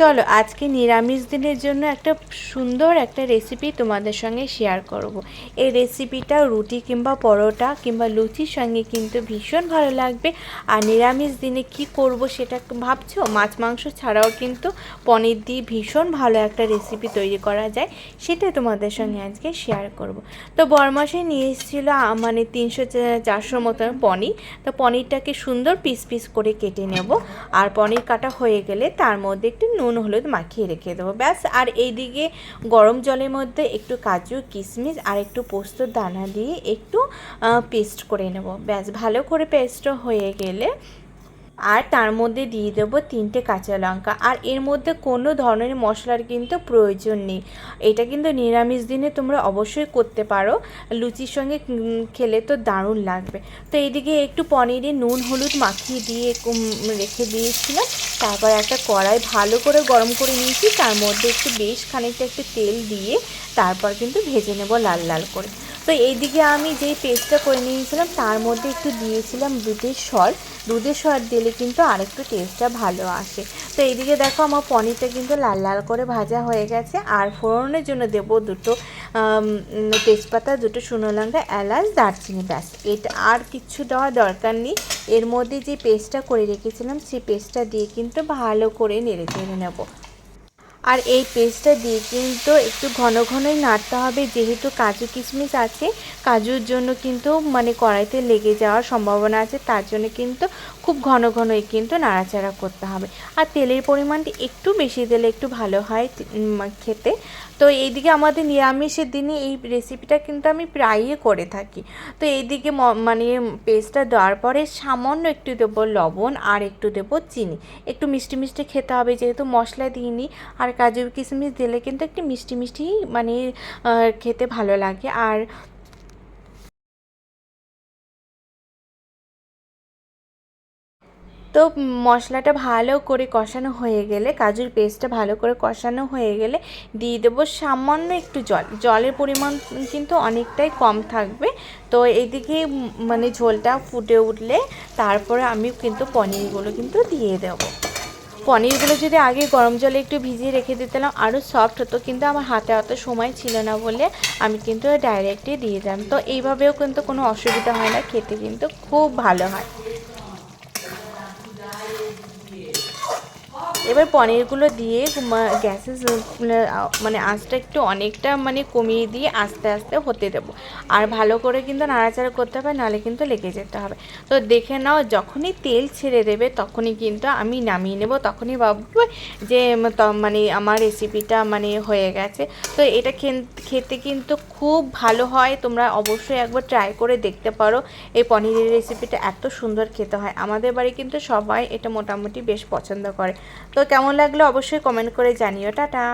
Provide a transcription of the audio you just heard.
চলো, আজকে নিরামিষ দিনের জন্য একটা সুন্দর একটা রেসিপি তোমাদের সঙ্গে শেয়ার করব। এই রেসিপিটা রুটি কিংবা পরোটা কিংবা লুচির সঙ্গে কিন্তু ভীষণ ভালো লাগবে আর নিরামিষ দিনে কি করব সেটা ভাবছ মাছ মাংস ছাড়াও কিন্তু পনির দিয়ে ভীষণ ভালো একটা রেসিপি তৈরি করা যায়, সেটা তোমাদের সঙ্গে আজকে শেয়ার করব। তো বরমাসে নিয়ে এসেছিল মানে তিনশো চারশো মতন পনির তো পনিরটাকে সুন্দর পিস পিস করে কেটে নেব আর পনির কাটা হয়ে গেলে তার মধ্যে একটু নুন হলুদ মাখিয়ে রেখে দেবো। ব্যাস, আর এইদিকে গরম জলের মধ্যে একটু কাজু, কিশমিশ আর একটু পোস্তর দানা দিয়ে একটু পেস্ট করে নেব। ব্যাস, ভালো করে পেস্ট হয়ে গেলে আর তার মধ্যে দিয়ে দেবো তিনটে কাঁচা লঙ্কা। আর এর মধ্যে কোনো ধরনের মশলার কিন্তু প্রয়োজন নেই। এটা কিন্তু নিরামিষ দিনে তোমরা অবশ্যই করতে পারো। লুচির সঙ্গে খেলে তো দারুণ লাগবে। তো এইদিকে একটু পনিরে নুন, হলুদ মাখিয়ে দিয়ে রেখে দিয়েছিলাম। তারপর একটা কড়াই ভালো করে গরম করে নিয়েছি। তার মধ্যে একটু বেশ খানিকটা একটু তেল দিয়ে তারপর কিন্তু ভেজে নেব লাল লাল করে। তো এইদিকে আমি যেই পেস্টটা করে নিয়েছিলাম, তার মধ্যে একটু দিয়েছিলাম দুধের সর। দুধের সর দিলে কিন্তু আরেকটু টেস্টটা ভালো আসে। তো এইদিকে দেখো আমার পনিরটা কিন্তু লাল লাল করে ভাজা হয়ে গেছে। আর ফোড়নের জন্য দেবো দুটো তেজপাতা, দুটো শুকনো লঙ্কা, এলাচ, দারচিনি ব্যাস। এটা আর কিচ্ছু দেওয়ার দরকার নেই। এর মধ্যে যে পেস্টটা করে রেখেছিলাম সেই পেস্টটা দিয়ে কিন্তু ভালো করে নেড়ে চেড়ে নেব। আর এই পেস্টটা দিয়ে কিন্তু একটু ঘন ঘনই নাড়তে হবে। যেহেতু কাজু কিশমিশ আছে, কাজুর জন্য কিন্তু মানে কড়াইতে লেগে যাওয়ার সম্ভাবনা আছে, তার জন্য কিন্তু খুব ঘন ঘনই কিন্তু নাড়াচাড়া করতে হবে। আর তেলের পরিমাণটি একটু বেশি দিলে একটু ভালো হয় খেতে। তো এইদিকে আমাদের নিরামিষের দিনে এই রেসিপিটা কিন্তু আমি প্রায়ই করে থাকি। তো এইদিকে মানে পেস্টটা দেওয়ার পরে সামান্য একটু দেবো লবণ আর একটু দেবো চিনি। একটু মিষ্টি মিষ্টি খেতে হবে, যেহেতু মশলা দিইনি। আর কাজু কিশমিশ দিলে কিন্তু একটু মিষ্টি মিষ্টি মানে খেতে ভালো লাগে। আর তো মশলাটা ভালো করে কষানো হয়ে গেলে, কাজুর পেস্টটা ভালো করে কষানো হয়ে গেলে দিয়ে দেবো সামান্য একটু জল। জলের পরিমাণ কিন্তু অনেকটাই কম থাকবে। তো এইদিকে মানে ঝোলটা ফুটে উঠলে তারপরে আমি কিন্তু পনিরগুলো কিন্তু দিয়ে দেবো। পনিরগুলো যদি আগে গরম জলে একটু ভিজিয়ে রেখে দিতাম আরও সফট হতো, কিন্তু আমার হাতে অত সময় ছিল না বলে আমি কিন্তু ডাইরেক্টই দিয়ে দিলাম। তো এইভাবেও কিন্তু কোনো অসুবিধা হয় না, খেতে কিন্তু খুব ভালো হয়। এবার পনিরগুলো দিয়ে গ্যাসের মানে আঁচটা একটু অনেকটা মানে কমিয়ে দিয়ে আস্তে আস্তে হতে দেবো। আর ভালো করে কিন্তু নাড়াচাড়া করতে হবে, নাহলে কিন্তু লেগে যেতে হবে। তো দেখে নাও, যখনই তেল ছেড়ে দেবে তখনই কিন্তু আমি নামিয়ে নেব। তখনই ভাববো যে মানে আমার রেসিপিটা মানে হয়ে গেছে। তো এটা খেতে কিন্তু খুব ভালো হয়। তোমরা অবশ্যই একবার ট্রাই করে দেখতে পারো। এই পনিরের রেসিপিটা এত সুন্দর খেতে হয়। আমাদের বাড়ি কিন্তু সবাই এটা মোটামুটি বেশ পছন্দ করে। তো কেমন লাগল অবশ্যই কমেন্ট করে জানিও। টাটা।